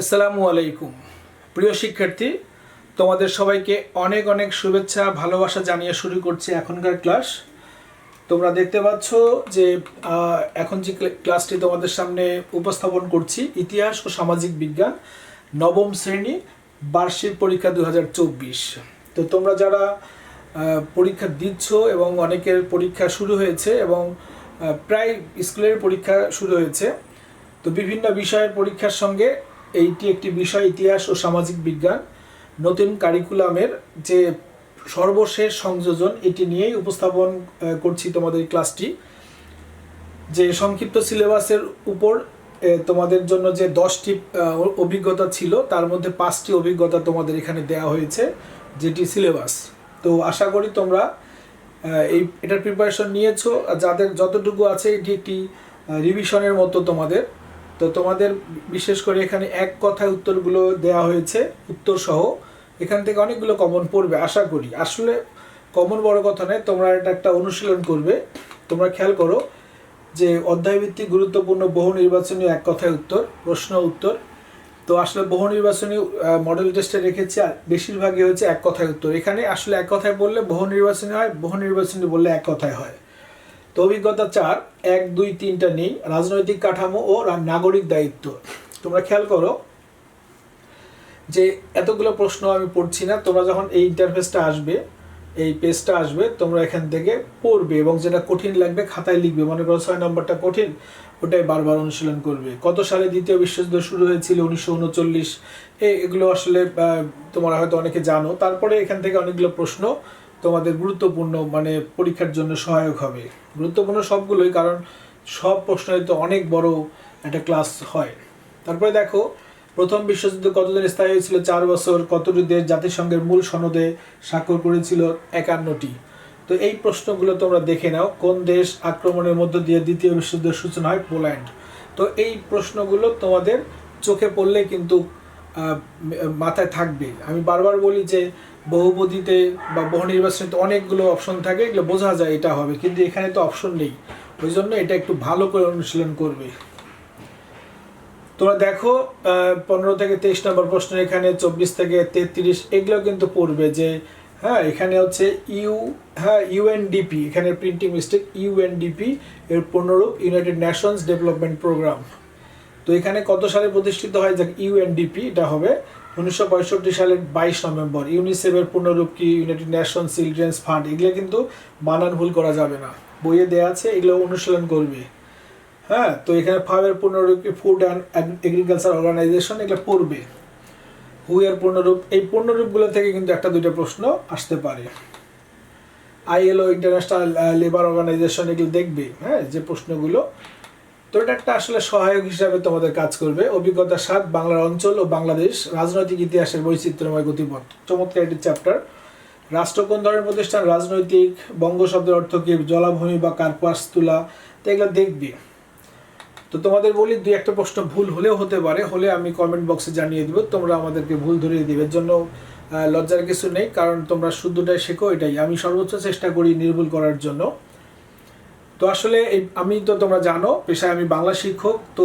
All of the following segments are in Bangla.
আসসালামু আলাইকুম। প্রিয় শিক্ষার্থী, তোমাদের সবাইকে অনেক অনেক শুভেচ্ছা, ভালোবাসা জানিয়ে শুরু করছি এখনকার ক্লাস। তোমরা দেখতে পাচ্ছ যে এখন যে ক্লাসটি তোমাদের সামনে উপস্থাপন করছি, ইতিহাস ও সামাজিক বিজ্ঞান, নবম শ্রেণি, বার্ষিক পরীক্ষা দু হাজার চব্বিশ। তো তোমরা যারা পরীক্ষা দিচ্ছ এবং অনেকের পরীক্ষা শুরু হয়েছে এবং প্রায় স্কুলের পরীক্ষা শুরু হয়েছে, তো বিভিন্ন বিষয়ের পরীক্ষার সঙ্গে এইটি একটি বিষয়, ইতিহাস ও সামাজিক বিজ্ঞান। নতুন কারিকুলামের যে সর্বশেষ সংযোজন, এটি নিয়েই উপস্থাপন করছি তোমাদের ক্লাসটি। যে সংক্ষিপ্ত সিলেবাসের উপর তোমাদের জন্য যে দশটি অভিজ্ঞতা ছিল, তার মধ্যে পাঁচটি অভিজ্ঞতা তোমাদের এখানে দেওয়া হয়েছে, যেটি সিলেবাস। তো আশা করি তোমরা এই, এটার প্রিপারেশন নিয়েছো। যাদের যতটুকু আছে, এটি একটি রিভিশনের মতো তোমাদের। তো তোমাদের বিশেষ করে এখানে এক কথায় উত্তরগুলো দেওয়া হয়েছে উত্তর সহ এখান থেকে অনেকগুলো কমন পড়বে, আশা করি। আসলে কমন বড় কথা নয়, তোমরা এটা একটা অনুশীলন করবে। তোমরা খেয়াল করো যে অধ্যায়ভিত্তিক গুরুত্বপূর্ণ বহু নির্বাচনী এক কথায় উত্তর, প্রশ্ন উত্তর। তো আসলে বহু নির্বাচনী মডেল টেস্টে রেখেছি, আর বেশিরভাগই হচ্ছে এক কথায় উত্তর। এখানে আসলে এক কথায় বললে বহু নির্বাচনী হয়, বহু নির্বাচনী বললে এক কথায় হয়। তো অভিজ্ঞতা চার, এক, দুই, তিনটা নেই, রাজনৈতিক কাঠামো ও নাগরিক দায়িত্ব। তোমরা খেয়াল করো যে এতগুলো প্রশ্ন আমি পড়ছি না, তোমরা যখন এই ইন্টারফেসটা আসবে, এই পেজটা আসবে, তোমরা এখান থেকে পড়বে এবং যেটা কঠিন লাগবে খাতায় লিখবে। মনে করো ছয় নম্বরটা কঠিন, ওটাই বারবার অনুশীলন করবে। কত সালে দ্বিতীয় বিশ্বযুদ্ধ শুরু হয়েছিল? উনিশশো উনচল্লিশ এগুলো আসলে তোমরা হয়তো অনেকে জানো। তারপরে এখান থেকে অনেকগুলো প্রশ্ন তোমাদের গুরুত্বপূর্ণ মানে পরীক্ষার জন্য সহায়ক হবে। গুরুত্বপূর্ণ সবগুলোই, কারণ সব প্রশ্নের তো অনেক বড় একটা ক্লাস হয়। তারপরে দেখো, প্রথম বিশ্বযুদ্ধ কতদিন স্থায়ী হয়েছিল? চার বছর। কতটি দেশ জাতিসংঘের মূল সনদে স্বাক্ষর করেছিল? একান্নটি। তো এই প্রশ্নগুলো তোমরা দেখে নাও, কোন দেশ আক্রমণের মধ্য দিয়ে দ্বিতীয় বিশ্বযুদ্ধের সূচনা হয়? পোল্যান্ড। তো এই প্রশ্নগুলো তোমাদের চোখে পড়লে কিন্তু মাথায় থাকবে। আমি বারবার বলি যে বহুপদীতে বা বহু নির্বাচনীতে অনেকগুলো অপশন থাকে, এগুলো বোঝা যায় এটা হবে, কিন্তু এখানে তো অপশন নেই। ওই জন্য এটা একটু ভালো করে অনুশীলন করবে। তোমরা দেখো পনেরো থেকে তেইশ নম্বর প্রশ্ন এখানে চব্বিশ থেকে তেত্রিশ, এগুলো কিন্তু পড়বে যে হ্যাঁ এখানে হচ্ছে ইউ হ্যাঁ ইউএনডিপি এখানে প্রিন্টিং মিস্টেক ইউএনডিপি এর পূর্ণরূপ ইউনাইটেড নেশনস ডেভেলপমেন্ট প্রোগ্রাম তো এখানে কত সালে প্রতিষ্ঠিত হয়? যে ইউএনডিপি এটা হবে। উনিশশো পঁয়ষট্টি সালের বাইশ নভেম্বর। ইউনিসেফের পূর্ণরূপ কি ইউনাইটেড নেশন চিলড্রেন্স ফান্ড এগুলো কিন্তু বানান ভুল করা যাবে না। বইয়ে দেওয়া আছে, এগুলো অনুশীলন করবে। হ্যাঁ তো এখানে ফাওয়ের পূর্ণরূপ কি ফুড অ্যান্ড এগ্রিকালচার অর্গানাইজেশন এগুলো পড়বে। হু এর পূর্ণরূপ? এই পূর্ণরূপগুলো থেকে কিন্তু একটা, দুইটা প্রশ্ন আসতে পারে। আইএলও ইন্টারন্যাশনাল লেবার অর্গানাইজেশন এগুলো দেখবে হ্যাঁ যে প্রশ্নগুলো তো এটা একটা আসলে সহায়ক হিসাবে তোমাদের কাজ করবে। অভিজ্ঞতা সাত, বাংলার অঞ্চল ও বাংলাদেশ, রাজনৈতিক ইতিহাসের বৈচিত্র্যময় গতিপথ। চমৎকার একটি চ্যাপ্টার রাষ্ট্র কোন ধরনের প্রতিষ্ঠান? রাজনৈতিক, বঙ্গ শব্দের অর্থ কি? জলাভূমি বা কার্পাস তুলা? তো এগুলো দেখবে। তো তোমাদের বলি দুই একটা প্রশ্ন ভুল হলেও হতে পারে, হলে আমি কমেন্ট বক্সে জানিয়ে দেবো। তোমরা আমাদেরকে ভুল ধরিয়ে দিবে। জন্য লজ্জার কিছু নেই, কারণ তোমরা শুদ্ধটাই শেখো, এটাই। আমি সর্বোচ্চ চেষ্টা করি নির্ভুল করার জন্য। তো আসলে আমি তো তোমরা জানো, পেশায় আমি বাংলা শিক্ষক, তো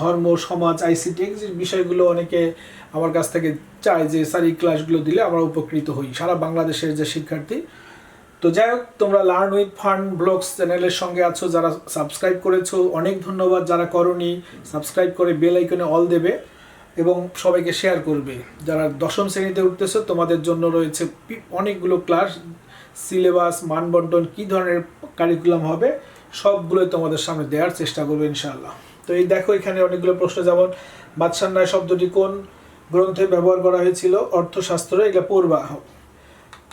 ধর্ম, সমাজ আইসিটি যে বিষয়গুলো অনেকে আমার কাছ থেকে চায় যে, স্যার, এই ক্লাসগুলো দিলে আমরা উপকৃত হই। সারা বাংলাদেশের যে শিক্ষার্থী। তো যাই হোক, তোমরা লার্ন উইথ ফান্ড ব্লগস চ্যানেলের সঙ্গে আছো, যারা সাবস্ক্রাইব করেছ, অনেক ধন্যবাদ যারা করনি সাবস্ক্রাইব করে বেল আইকনে অল দেবে এবং সবাইকে শেয়ার করবে। যারা দশম শ্রেণীতে উঠতেছো, তোমাদের জন্য রয়েছে অনেকগুলো ক্লাস সিলেবাস মানবন্টন, কী ধরনের কারিকুলাম হবে, সবগুলোই তোমাদের সামনে দেওয়ার চেষ্টা করবে ইনশাআল্লাহ। তো এই দেখো এখানে অনেকগুলো প্রশ্ন, যেমন বাদশান্নায় শব্দটি কোন গ্রন্থে ব্যবহার করা হয়েছিল? অর্থশাস্ত্র এটা পড়বা।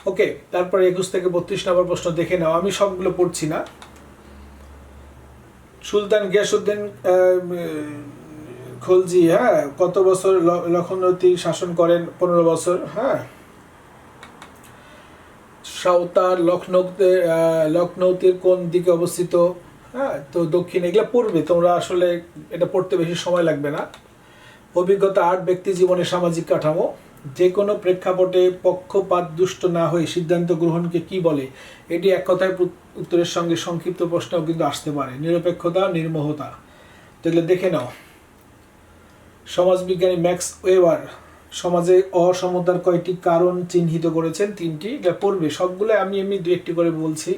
ওকে, তারপরে একুশ থেকে বত্রিশ নম্বর প্রশ্ন দেখে নাও। আমি সবগুলো পড়ছি না। সুলতান গিয়াসুদ্দিন খলজি হ্যাঁ কত বছর লখনৌতি শাসন করেন? পনেরো বছর হ্যাঁ। সাঁওতাল লখনৌতে লখনৌতির কোন দিকে অবস্থিত? হ্যাঁ তো দক্ষিণে, এগুলো পড়বে তোমরা আসলে এটা পড়তে বেশি সময় লাগবে না। অভিজ্ঞতা আট ব্যক্তি জীবনে সামাজিক কাঠামো যে কোনো প্রেক্ষাপটে পক্ষপাত দুষ্ট না হয়ে সিদ্ধান্ত গ্রহণকে কি বলে? এটি এক কথায় উত্তরের সঙ্গে সংক্ষিপ্ত প্রশ্নও কিন্তু আসতে পারে। নিরপেক্ষতা, নির্মোহতা। তো এগুলো দেখে নাও। সমাজবিজ্ঞানী ম্যাক্স ওয়েবার সমাজে অসমতার কয়টি কারণ চিহ্নিত করেছেন তিনটি। এটা পড়বে। সবগুলো আমি এমনি দু একটি করে বলছি।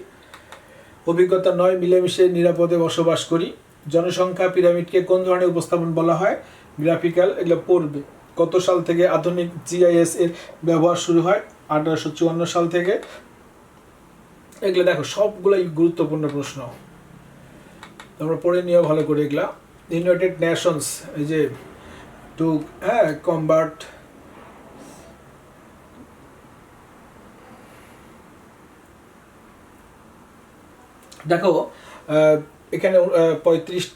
অভিজ্ঞতা নয়, মিলেমিশে নিরাপদে বসবাস করি। জনসংখ্যা পিরামিডকে কোন ধরনের উপস্থাপন বলা হয়? গ্রাফিক্যাল, এগুলো পড়বে। কত সাল থেকে আধুনিক জিআইএস এর ব্যবহার শুরু হয়? আঠারোশো চুয়ান্ন সাল থেকে। এগুলো দেখো, সবগুলোই গুরুত্বপূর্ণ প্রশ্ন। তোমরা পড়ে নিও ভালো করে এগুলা। ইউনাইটেড নেশনস, এই যে টু হ্যাঁ কম্বার্ট দেখো এখানে পঁয়ত্রিশ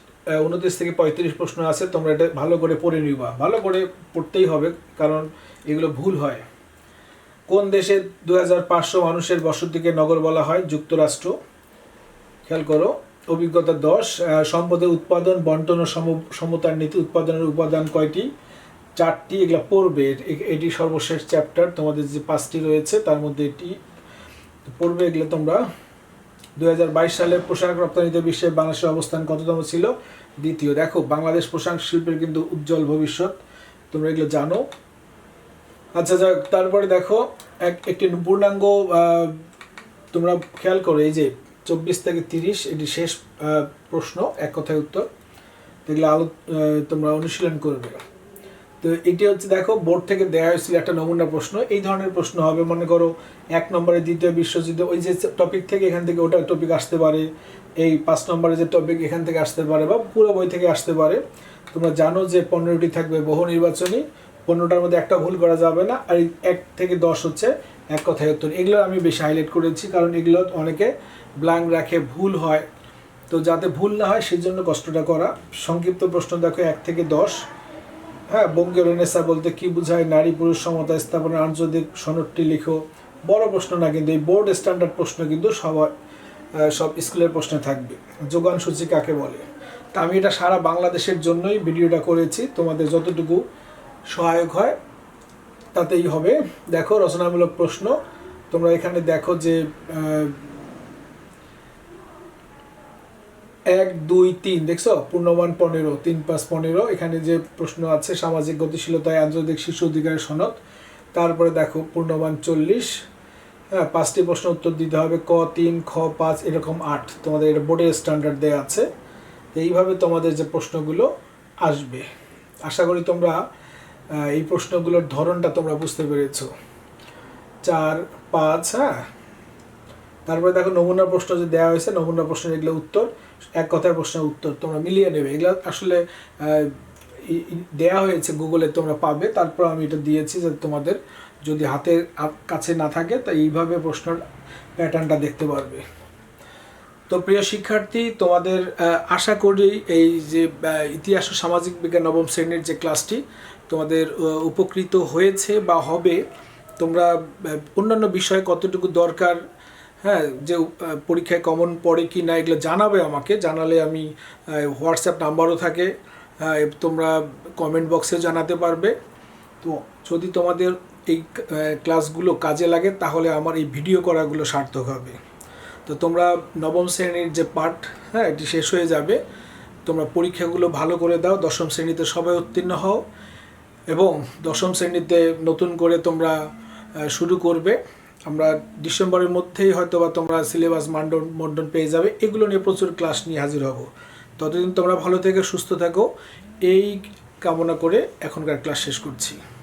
উনত্রিশ থেকে পঁয়ত্রিশ প্রশ্ন আছে, তোমরা এটা ভালো করে পড়ে নিবা। ভালো করে পড়তেই হবে, কারণ এগুলো ভুল হয়। কোন দেশে দু হাজার পাঁচশো মানুষের বসতিকে নগর বলা হয়? যুক্তরাষ্ট্র। খেয়াল করো, অভিজ্ঞতা দশ সম্পদের উৎপাদন, বন্টন ও সম- সমতার নীতি উৎপাদনের উপাদান কয়টি? চারটি, এগুলো পড়বে। এটি সর্বশেষ চ্যাপ্টার, তোমাদের যে পাঁচটি রয়েছে, তার মধ্যে এটি পড়বে, এগুলো তোমরা দু সালে পোশাক রপ্তানিতে বিশ্বে বাংলাদেশের অবস্থান কততম ছিল? দ্বিতীয়, দেখো, বাংলাদেশ পোশাক শিল্পের কিন্তু উজ্জ্বল ভবিষ্যৎ। তোমরা এগুলো জানো। আচ্ছা যাক, তারপরে দেখো, এক, একটি পূর্ণাঙ্গ তোমরা খেয়াল করো, এই যে চব্বিশ থেকে তিরিশ, এটি শেষ প্রশ্ন, এক কথায় উত্তর। এগুলো আলো তোমরা অনুশীলন করবে তো এটি হচ্ছে, দেখো বোর্ড থেকে দেওয়া হয়েছিল একটা নমুনা প্রশ্ন। এই ধরনের প্রশ্ন হবে, মনে করো, এক নম্বরে দ্বিতীয় বিশ্বযুদ্ধ, ওই যে টপিক থেকে এখান থেকে ওটা টপিক আসতে পারে, এই পাঁচ নম্বরে যে টপিক এখান থেকে আসতে পারে বা পুরো বই থেকে আসতে পারে। তোমরা জানো যে পনেরোটি থাকবে বহু নির্বাচনী, পনেরোটার মধ্যে একটা ভুল করা যাবে না, আর এক থেকে দশ হচ্ছে এক কথায় উত্তর। এগুলো আমি বেশি হাইলাইট করেছি, কারণ এগুলো অনেকে ব্ল্যাঙ্ক রাখে, ভুল হয়। তো যাতে ভুল না হয় সেই জন্য কষ্টটা করা। সংক্ষিপ্ত প্রশ্ন দেখো, এক থেকে দশ। হ্যাঁ বঙ্গীয় রেনেসা বলতে কি বোঝায়? নারী পুরুষ সমতা স্থাপনের আন্তর্জাতিক সনদটি লিখো। বড় প্রশ্ন না, কিন্তু এই বোর্ড স্ট্যান্ডার্ড প্রশ্ন কিন্তু সবার সব স্কুলের প্রশ্নে থাকবে। যোগান সূচি কাকে বলে? তা আমি এটা সারা বাংলাদেশের জন্যই ভিডিওটা করেছি। তোমাদের যতটুকু সহায়ক হয়, তাতেই হবে। দেখো, রচনামূলক প্রশ্ন। তোমরা এখানে দেখো যে এক, দুই, তিন, দেখছ? পূর্ণমান পনেরো, তিন পাঁচ পনেরো। এখানে যে প্রশ্ন আছে, সামাজিক গতিশীলতায় আন্তর্জাতিক শিশু অধিকারের সনদ। তারপরে দেখো, পূর্ণমান চল্লিশ। হ্যাঁ পাঁচটি প্রশ্ন উত্তর দিতে হবে। ক, তিন, খ, পাঁচ, এরকম আট। তোমাদের এটা বোর্ডের স্ট্যান্ডার্ড দেওয়া আছে। এইভাবে তোমাদের যে প্রশ্নগুলো আসবে। আশা করি তোমরা এই প্রশ্নগুলোর ধরনটা তোমরা বুঝতে পেরেছ। চার, পাঁচ হ্যাঁ? তারপরে দেখো নমুনা প্রশ্ন যে দেওয়া হয়েছে, নমুনা প্রশ্নের এগুলো উত্তর, এক কথায় প্রশ্নের উত্তর তোমরা মিলিয়ে নেবে। এগুলো আসলে দেয়া হয়েছে গুগলে, তোমরা পাবে। তারপর আমি এটা দিয়েছি যে তোমাদের যদি হাতের কাছে না থাকে, তা এইভাবে প্রশ্নের প্যাটার্নটা দেখতে পারবে। তো প্রিয় শিক্ষার্থী, তোমাদের আশা করি এই যে ইতিহাস ও সামাজিক বিজ্ঞান নবম শ্রেণির যে ক্লাসটি তোমাদের উপকৃত হয়েছে বা হবে, তোমরা অন্যান্য বিষয়ে কতটুকু দরকার হ্যাঁ যে পরীক্ষায় কমন পড়ে কি না এগুলো জানাবে আমাকে। জানালে আমি হোয়াটসঅ্যাপ নাম্বারও থাকে। তোমরা কমেন্ট বক্সে জানাতে পারবে। তো যদি তোমাদের এই ক্লাসগুলো কাজে লাগে, তাহলে আমার এই ভিডিও করাগুলো সার্থক হবে। তো তোমরা নবম শ্রেণির যে পাঠ হ্যাঁ এটি শেষ হয়ে যাবে। তোমরা পরীক্ষাগুলো ভালো করে দাও। দশম শ্রেণীতে সবাই উত্তীর্ণ হও এবং দশম শ্রেণীতে নতুন করে তোমরা শুরু করবে। আমরা ডিসেম্বরের মধ্যেই হয়তো বা তোমরা সিলেবাস মান্ডন, মন্ডন পেয়ে যাবে। এগুলো নিয়ে প্রচুর ক্লাস নিয়ে হাজির হব। ততদিন তোমরা ভালো থেকে, সুস্থ থাকো। এই কামনা করে এখনকার ক্লাস শেষ করছি।